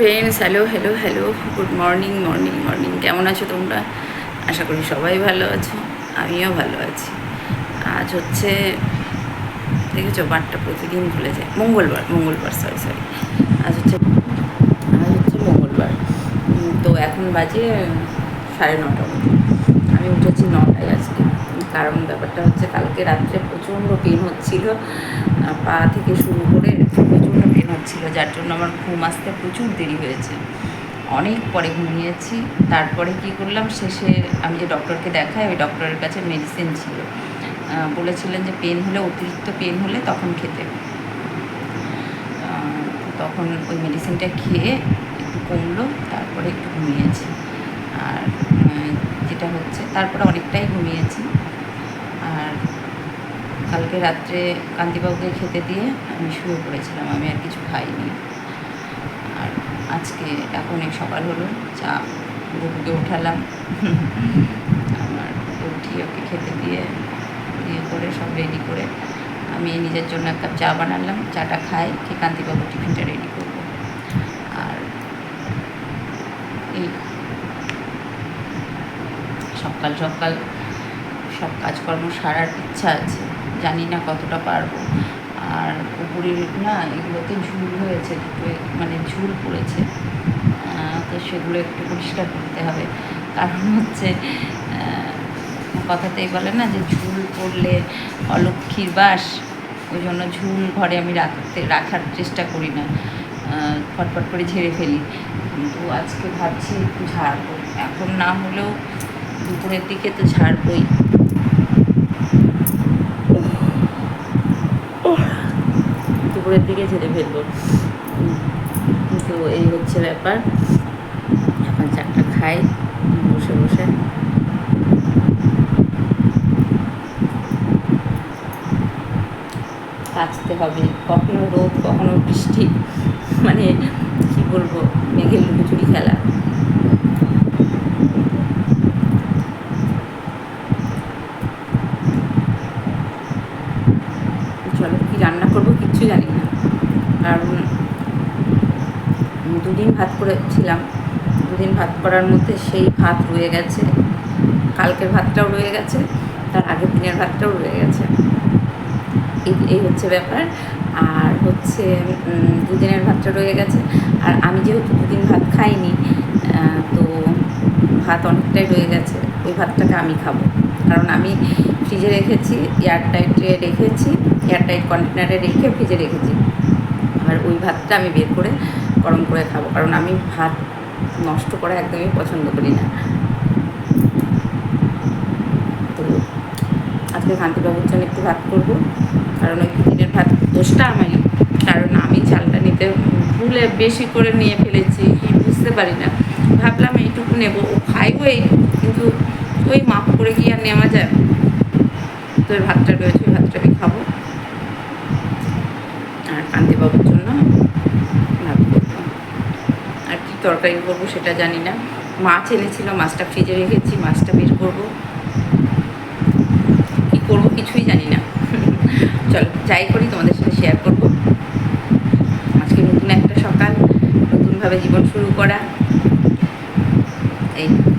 Friends hello hello hello good morning morning morning কেমন আছো তোমরা? আশা করি সবাই ভালো আছো। আমিও ভালো আছি। আজ হচ্ছে, দেখেছ বারটা প্রতিদিন ভুলে যায়। মঙ্গলবার মঙ্গলবার সরি সরি আজ হচ্ছে আজ হচ্ছে মঙ্গলবার। তো এখন বাজে সাড়ে নটা আমি উঠেছি নটায় আজকে। কারণ ব্যাপারটা হচ্ছে কালকে রাত্রে প্রচণ্ড পেন হচ্ছিল। পা থেকে শুরু করে প্রচণ্ড পেন হচ্ছিল, যার জন্য আমার ঘুম আসতে প্রচুর দেরি হয়েছে। অনেক পরে ঘুমিয়েছি, তারপরে কি করলাম, শেষে আমি যে ডক্টরকে দেখাই, ওই ডক্টরের কাছে মেডিসিন ছিল। বলেছিলেন যে পেন হলে, অতিরিক্ত পেন হলে তখন খেতে। তখন ওই মেডিসিনটা খেয়ে একটু কমলো, তারপরে একটু ঘুমিয়েছি। আর যেটা হচ্ছে, তারপরে অনেকটাই ঘুমিয়েছি। কালকে রাত্রে কান্তিবাবুকে খেতে দিয়ে আমি শুয়ে পড়েছিলাম, আমি আর কিছু খাইনি। আর আজকে এখন এই সকাল হলো, চা গরুকে উঠালাম। আমার উঠিয়ে ওকে খেতে দিয়ে ইয়ে করে সব রেডি করে আমি নিজের জন্য এক কাপ চা বানালাম, চাটা খাই, খেয়ে কান্তিবাবু টিফিনটা রেডি করব। আর এই সকাল সকাল সব কাজকর্ম সারার ইচ্ছা আছে। জানি না কতটা পারব। আর পুকুরের না এগুলোতে ঝুল হয়েছে, দুটো মানে ঝুল পড়েছে। তো সেগুলো একটু পরিষ্কার করতে হবে। কারণ হচ্ছে কথাতেই বলে না যে ঝুল পড়লে অলক্ষীর বাস, ওই জন্য ঝুল ঘরে আমি রাখতে, রাখার চেষ্টা করি না। ফটফট করে ঝেড়ে ফেলি। কিন্তু আজকে ভাবছি একটু ঝাড়বো। এখন না হলেও দুপুরের দিকে তো ঝাড়বই। দুপুরের দিকে ঝেড়ে ফেলব। কিন্তু এই হচ্ছে ব্যাপার। এখন চারটা খাই, বসে বসে। কাচতে হবে। কখনো রোদ, কখনো বৃষ্টি। মানে কি বলব, মেঘের লুকোচুরি খেলা। চলো, কি রান্না করব কিচ্ছু জানি না। কারণ দুদিন ভাত করেছিলাম। দুদিন ভাত করার মধ্যে সেই ভাত রয়ে গেছে। কালকের ভাতটাও রয়ে গেছে, তার আগের দিনের ভাতটাও রয়ে গেছে। এই হচ্ছে ব্যাপার। আর হচ্ছে দুদিনের ভাতটা রয়ে গেছে। আর আমি যেহেতু দুদিন ভাত খাইনি তো ভাত অনেকটাই রয়ে গেছে। ওই ভাতটাকে আমি খাব। কারণ আমি ফ্রিজে রেখেছি এয়ার টাইটে রেখেছি এয়ার টাইট কন্টেনারে রেখে ফ্রিজে রেখেছি। আর ওই ভাতটা আমি বের করে গরম করে খাব, কারণ আমি ভাত নষ্ট করা একদমই পছন্দ করি না। তো আজকে কান্তিবাবুর জন্য একটু ভাত করব, কারণ ওই দিনের ভাত দোষটা আমারই, কারণ আমি চালটা নিতে ভুলে বেশি করে নিয়ে ফেলেছি বুঝতে পারি না। ভাবলাম এইটুকু নেব, ও খাইবো এই কিন্তু ওই মাপ করে কি আর নেওয়া যায়? তো ভাতটা রয়েছে ভাতটা আমি খাব। আর কান্তিবাবুর জন্য ভাত করব। আর কি তরকারি করব সেটা জানি না। মাছ এনেছিল, মাছটা ফ্রিজে রেখেছি, মাছটা বের করব। কি করব কিছুই জানি না। চলো, যাই করি, তোমাদের সাথে শেয়ার করব। আজকে নতুন একটা সকাল, নতুনভাবে জীবন শুরু করা। এই।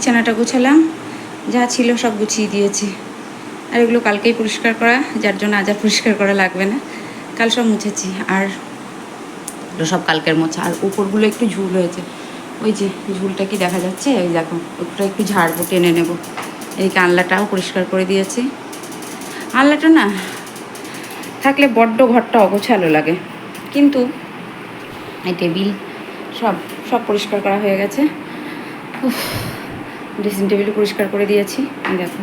বিছানাটা গুছালাম। যা ছিল সব গুছিয়ে দিয়েছি। আর এগুলো কালকেই পরিষ্কার করা, যার জন্য আজ আর পরিষ্কার করা লাগবে না। কাল সব মুছেছি। আর এগুলো সব কালকের মোছা। আর উপরগুলো একটু ঝুল হয়েছে। ওই যে ঝুলটা কি দেখা যাচ্ছে? ওই দেখো ওটা একটু ঝাড়বো, টেনে নেব। এই কানলাটাও পরিষ্কার করে দিয়েছি। আনলাটা না, থাকলে বড্ড ঘরটা অগোছালো লাগে। কিন্তু এই টেবিল সব সব পরিষ্কার করা হয়ে গেছে। ড্রেসিং টেবিল পরিষ্কার করে দিয়েছি দেখো।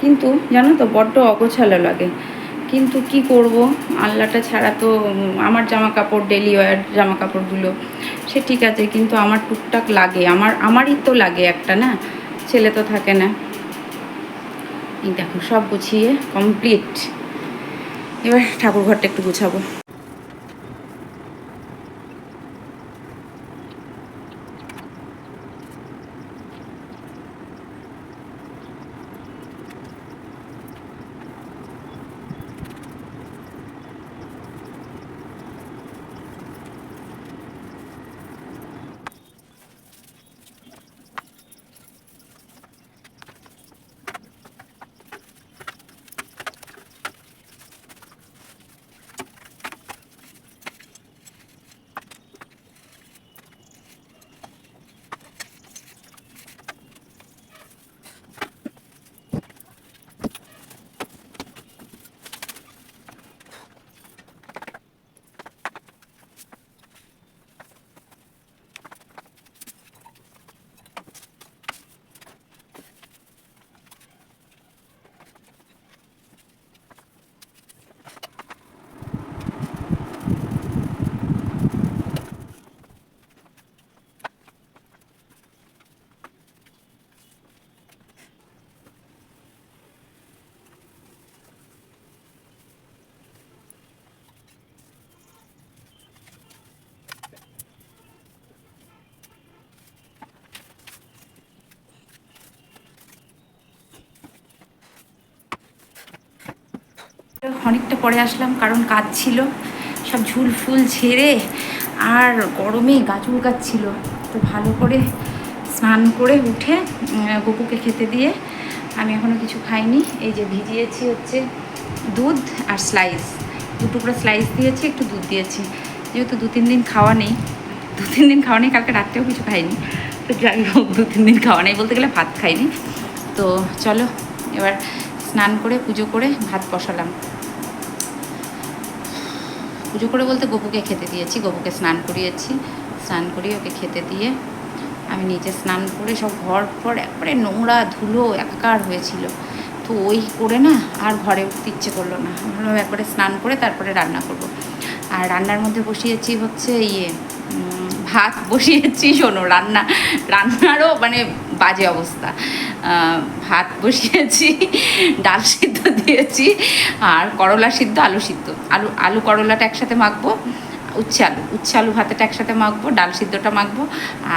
কিন্তু জানো তো, বড্ড অগোছালো লাগে। কিন্তু কি করব? আল্লাটা ছাড়া তো, আমার জামা কাপড় ডেলি ওয়ার জামা কাপড়গুলো সে ঠিক আছে, কিন্তু আমার টুকটাক লাগে। আমার, আমারই তো লাগে একটা, না? ছেলে তো থাকে না। দেখো, সব গুছিয়ে কমপ্লিট এবার ঠাকুর ঘরটা একটু গুছাবো। অনেকটা পরে আসলাম, কারণ কাজ ছিল। সব ঝুল ফুল ছেড়ে আর গরমে গাছুল ছিল। তো ভালো করে স্নান করে উঠে গপুকে খেতে দিয়ে আমি এখনও কিছু খাইনি। এই যে ভিজিয়েছি হচ্ছে দুধ আর স্লাইস দু টুকরো স্লাইস দিয়েছি, একটু দুধ দিয়েছি। যেহেতু দু তিন দিন খাওয়া নেই, দু তিন দিন খাওয়া নেই, কালকে রাত্রেও কিছু খাইনি। তো যাই হোক, দু তিন দিন খাওয়া নেই বলতে গেলে ভাত খাইনি। তো চলো, এবার স্নান করে, পুজো করে ভাত বসালাম। পুজো করে বলতে গপুকে খেতে দিয়েছি, গপুকে স্নান করিয়েছি। স্নান করিয়ে ওকে খেতে দিয়ে আমি নিজে স্নান করে সব ঘর পর একবারে নোংরা ধুলো একাকার হয়েছিল। তো ওই করে না আর ঘরে উঠতে ইচ্ছে করল না। ভাবলাম একবারে স্নান করে তারপরে রান্না করব। আর রান্নার মধ্যে বসিয়েছি হচ্ছে ইয়ে ভাত বসিয়েছি শোনো, রান্না, রান্নারও মানে বাজে অবস্থা। ভাত বসিয়েছি, ডাল সিদ্ধ দিয়েছি আর করলা সিদ্ধ, আলু সিদ্ধ। আলু আলু করলাটা একসাথে মাখবো, উচ্ছে আলু। উচ্ছে আলু ভাতেটা একসাথে মাখবো, ডাল সিদ্ধটা মাখবো।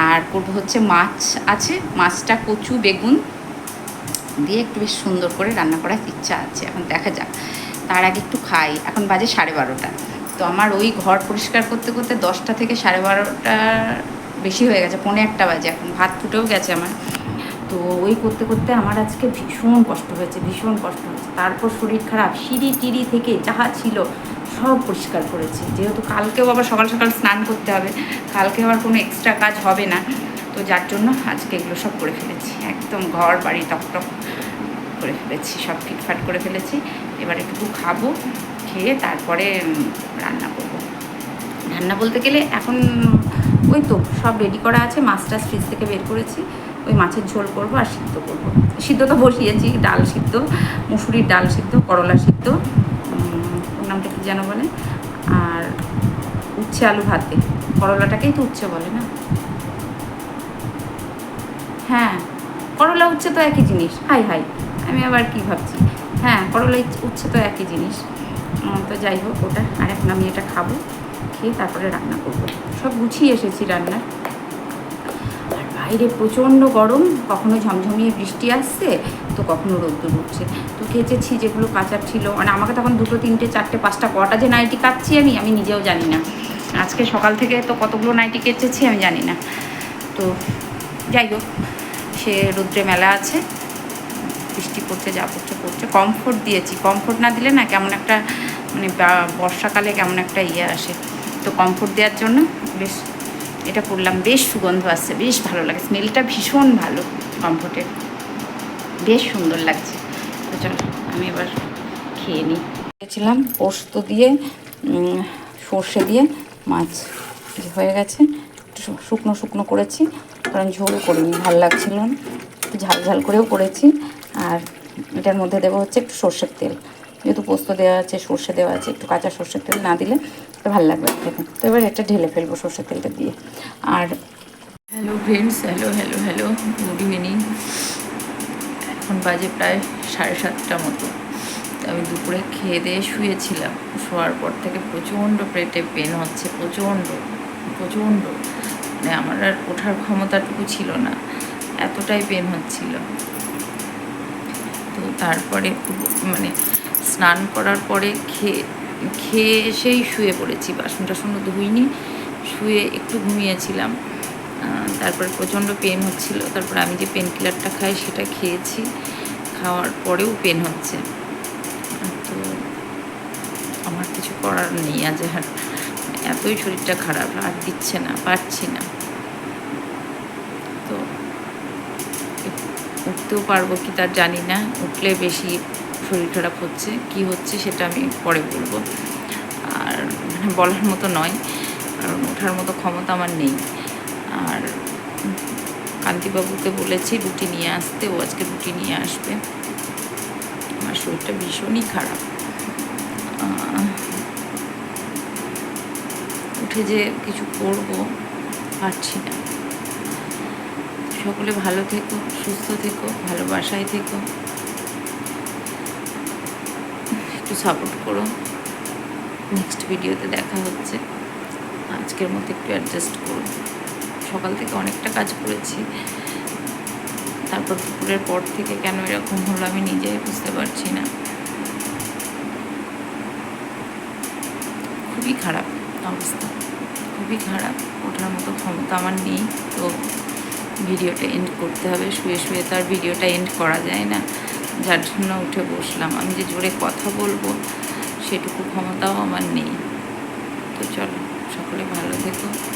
আর করব হচ্ছে মাছ আছে, মাছটা কচু, বেগুন দিয়ে একটু বেশ সুন্দর করে রান্না করার ইচ্ছা আছে। এখন দেখা যাক। তার আগে একটু খাই। এখন বাজে সাড়ে বারোটা। তো আমার ওই ঘর পরিষ্কার করতে করতে দশটা থেকে সাড়ে বারোটা বেশি হয়ে গেছে, পৌনে একটা বাজে। এখন ভাত ফুটেও গেছে আমার। তো ওই করতে করতে আমার আজকে ভীষণ কষ্ট হয়েছে, ভীষণ কষ্ট হয়েছে। তারপর শরীর খারাপ, সিঁড়ি টিড়ি থেকে যাহা ছিল সব পরিষ্কার করেছি। যেহেতু কালকেও আবার সকাল সকাল স্নান করতে হবে, কালকে আবার কোনো এক্সট্রা কাজ হবে না। তো যার জন্য আজকে এগুলো সব করে ফেলেছি, একদম ঘর বাড়ি টকটক করে ফেলেছি, সব ফিটফাট করে ফেলেছি। এবার একটু খাব, খেয়ে তারপরে রান্না করব। রান্না বলতে গেলে এখন, ওই তো সব রেডি করা আছে মাছটা ফ্রিজ থেকে বের করেছি। ওই মাছের ঝোল করব আর সিদ্ধ করব। সিদ্ধ তো বসিয়েছি, ডাল সিদ্ধ, মুসুরির ডাল সিদ্ধ, করলা সিদ্ধ ওর নামটা কী যেন বলে? আর উচ্ছে আলু ভাতে। করলাটাকেই তো উচ্ছে বলে না? হ্যাঁ করলা উচ্ছে তো একই জিনিস। হাই হাই, আমি আবার কি ভাবছি? হ্যাঁ করলা উচ্ছে তো একই জিনিস। তো যাই হোক ওটা, আর এখন আমি এটা খাব, খেয়ে তারপরে রান্না করব। সব গুছিয়ে এসেছি রান্না আর বাইরে প্রচণ্ড গরম, কখনো ঝমঝমিয়ে বৃষ্টি আসছে, তো কখনো রোদ্দুর উঠছে। তো কেচেছি যেগুলো কাচার ছিল। মানে আমাকে তখন দুটো, তিনটে, চারটে, পাঁচটা, কটা যে নাইটি কাচ্ছি আমি আমি নিজেও জানি না। আজকে সকাল থেকে তো কতগুলো নাইটি কেচেছি আমি জানি না। তো যাই হোক, সে রুদ্রে মেলা আছে। বৃষ্টি পড়ছে, যা পড়ছে পড়ছে। কমফোর্ট দিয়েছি। কমফোর্ট না দিলে না কেমন একটা মানে বর্ষাকালে কেমন একটা ইয়ে আসে। তো কমফোর্ট দেওয়ার জন্য বেশ এটা করলাম, বেশ সুগন্ধ আসছে, বেশ ভালো লাগে স্মেলটা ভীষণ ভালো কমফোর্টের বেশ সুন্দর লাগছে। তো চলো, আমি এবার খেয়ে নিই। গেছিলাম পোস্ত দিয়ে সর্ষে দিয়ে, মাছ হয়ে গেছে। শুকনো শুকনো করেছি, কারণ ঝোল করিনি, ভালো লাগছিল না। একটু ঝাল ঝাল করেও করেছি, আর এটার মধ্যে দেবো হচ্ছে একটু সর্ষের তেল। যেহেতু পোস্ত দেওয়া আছে, সর্ষে দেওয়া আছে, একটু কাঁচা সর্ষের তেল না দিলে তো ভালো লাগবে না খেতে তো এবার এটা ঢেলে ফেলব সর্ষের তেলটা দিয়ে। আর hello friends hello hello hello good evening এখন বাজে প্রায় সাড়ে সাতটা মতো। আমি দুপুরে খেয়ে দিয়ে শুয়েছিলাম। শোয়ার পর থেকে প্রচণ্ড পেটে পেন হচ্ছে, প্রচণ্ড প্রচণ্ড। মানে আমার আর ওঠার ক্ষমতাটুকু ছিল না, এতটাই পেন হচ্ছিল। তো তারপরে মানে স্নান করার পরে খেয়ে খেয়ে এসেই শুয়ে পড়েছি বাসন টাসনও ধুইনি, শুয়ে একটু ঘুমিয়েছিলাম। তারপরে প্রচণ্ড পেন হচ্ছিল, তারপর আমি যে পেন কিলারটা খাই সেটা খেয়েছি, খাওয়ার পরেও পেন হচ্ছে। তো আমার কিছু করার নেই আজ আর, এতই শরীরটা খারাপ, আর দিচ্ছে না, পারছি না। তো উঠতেও পারব কি তার জানি না, উঠলে বেশি শরীর খারাপ হচ্ছে কি হচ্ছে সেটা আমি পরে বলব। আর বলার মতো নয়, কারণ ওঠার মতো ক্ষমতা আমার নেই। আর কান্তিবাবুকে বলেছি রুটি নিয়ে আসতে, ও আজকে রুটি নিয়ে আসবে। আমার শরীরটা ভীষণই খারাপ। উঠে যে কিছু করব, পারছি না। সকলে ভালো থেকো, সুস্থ থেকো, ভালোবাসায় থেকো। একটু সাপোর্ট করো নেক্সট ভিডিওতে দেখা হচ্ছে। আজকের মতো একটু অ্যাডজাস্ট করো সকাল থেকে অনেকটা কাজ করেছি। তারপর দুপুরের পর থেকে কেন এরকম হলো আমি নিজেই বুঝতে পারছি না। খুবই খারাপ অবস্থা। খুবই খারাপ। ওঠার মতো ক্ষমতা আমার নেই। তো ভিডিওটা এন্ড করতে হবে। শুয়ে শুয়ে তো আর ভিডিওটা এন্ড করা যায় না। যার জন্য উঠে বসলাম। আমি যে জোরে কথা বলব, সেটুকু ক্ষমতাও আমার নেই। তো চলো, সকলে ভালো থেকো।